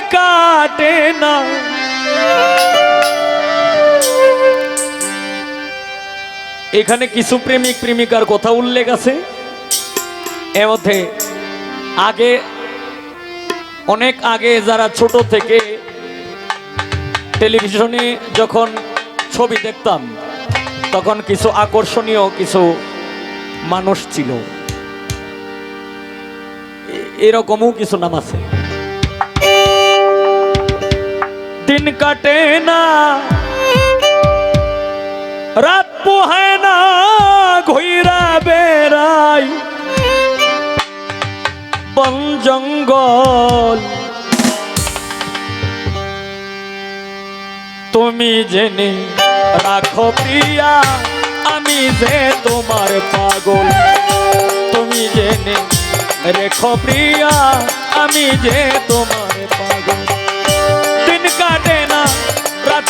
কাটে না। এখানে কিছু প্রেমিক, প্রেমিকার কথা উল্লেখ আছে। এর মধ্যে আগে, অনেক আগে যারা ছোট থেকে টেলিভিশনে যখন ছবি দেখতাম, তখন কিছু আকর্ষণীয় কিছু মানুষ ছিল। এরকমও কিছু নাম আছে। দিন কাটে না রাত পোহায় না ঘুইরা বেড়াই বন জঙ্গল তুমি জেনে রাখো প্রিয়া আমি যে তোমার পাগল তুমি জেনে রেখো প্রিয়া আমি যে তোমার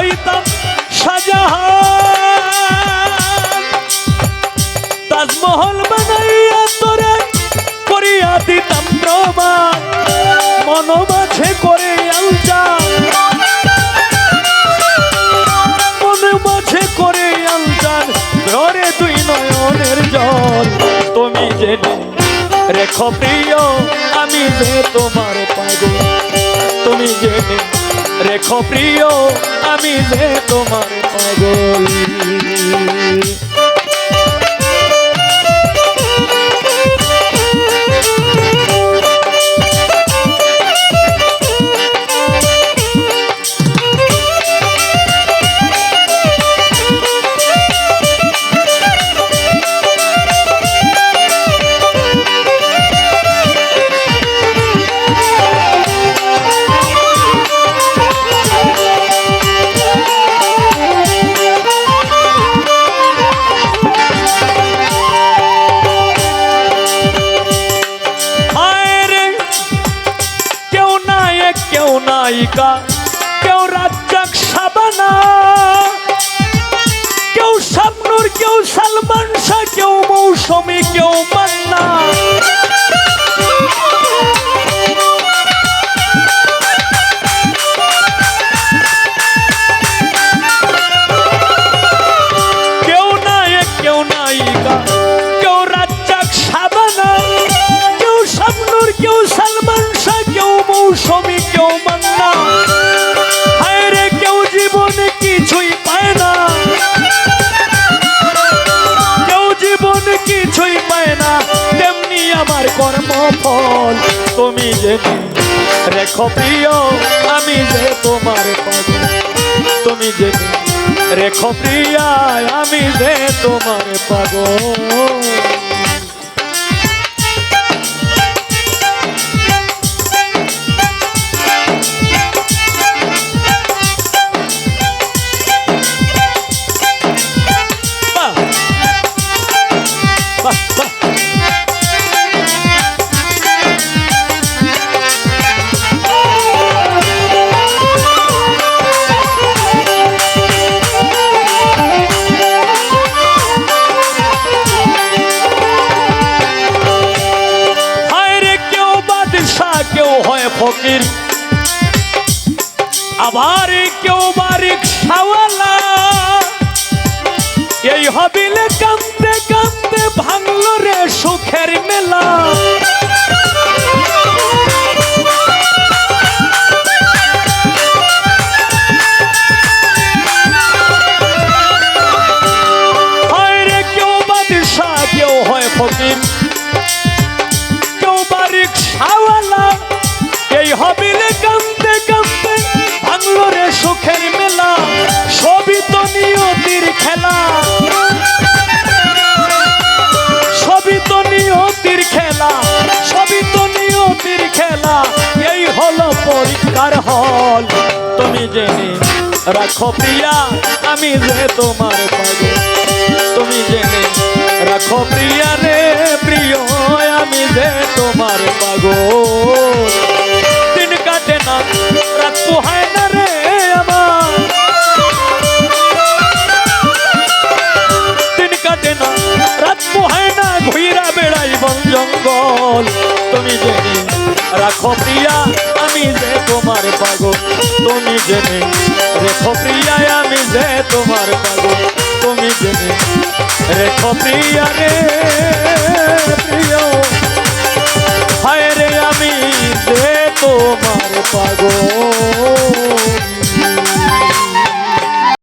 হইতাম শাহজাহান তাজমহল বানাইয়া তোরে করিয়া দিতাম প্রমাণ। মন মাঝে করে আলজা মনে মাঝে করে আলজান ঘরে তুই নয়নের জল। তুমি জেনে রেখো প্রিয় আমি যে তোমার পাগল তুমি যে রেখো প্রিয় আমি যে তোমার পাগল। নায়িকা কেউ রাজ্জাক সাবানা কেউ শাবনুর কেউ সালমান শাহ কেউ মৌসুমী কেউ মান্না। কিছুই পায় না। কেউ জীবনে কিছুই পায় না। তেমনি আমার কর্মফল। তুমি জেনে রেখো প্রিয়, আমি যে তোমার পাগল। তুমি জেনে রেখো প্রিয়া আমি যে তোমার পাগল। কেউ হয় ফকির। আবার কেউ বারিক সাওয়ালা এই হবিলে কান্দে কান্দে ভাঙল রে সুখের মেলা। নিয়তির খেলা, সবই তো নিয়তির খেলা, এই হলো পরীক্ষার হল। তুমি জেনে রাখো প্রিয়া, আমি যে তোমার তুমি জেনে রাখো প্রিয়া জঙ্গল তুমি জেনে রাখো প্রিয়া, আমি যে তোমার পাগল। তুমি জেনে রেখো প্রিয়া, আমি যে তোমার পাগল। তুমি জেনে রেখো প্রিয়া রে, প্রিয়। হায় রে, আমি যে তোমার পাগল।